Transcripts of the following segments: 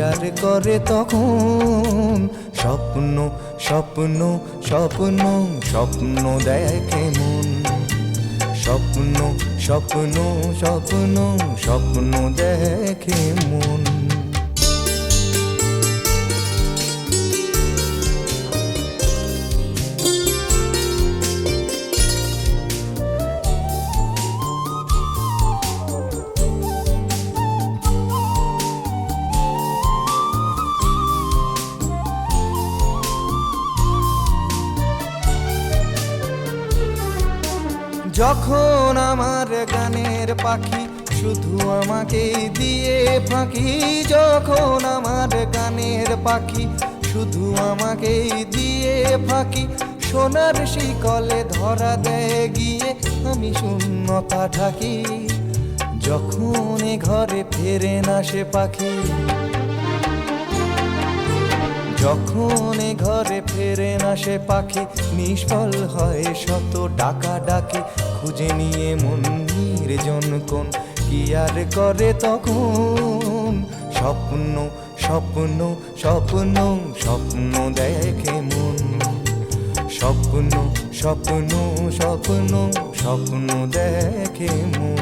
আর করে তখন স্বপ্ন স্বপ্ন স্বপ্ন স্বপ্ন দেখে মন স্বপ্ন স্বপ্ন স্বপ্ন স্বপ্ন দেখে মন যখন আমার গানের পাখি শুধু আমাকে দিয়ে ফাঁকি, যখন আমার গানের পাখি শুধু আমাকে দিয়ে ফাঁকি, সোনার শিকলে ধরা দেয় গিয়ে আমি শূন্যতা ঢাকি, যখন ঘরে ফেরে না সে পাখি। যখন ঘরে ফেরে না সে পাখি, নিষ্ফল হয় শত ডাকা ডাকে খুঁজে নিয়ে মন নির্জন কোন, কি আর করে তখন? স্বপ্ন স্বপ্ন স্বপ্ন স্বপ্ন দেখে মন। স্বপ্ন স্বপ্ন স্বপ্ন স্বপ্ন দেখে মন।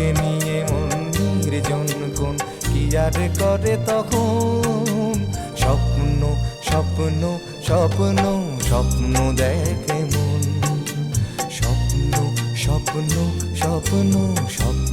খুঁজে নিয়ে মন নির্জন কোন কি আর করে তখন? স্বপ্ন স্বপ্ন স্বপ্ন স্বপ্ন দেখে মন। স্বপ্ন স্বপ্ন স্বপ্ন স্বপ্ন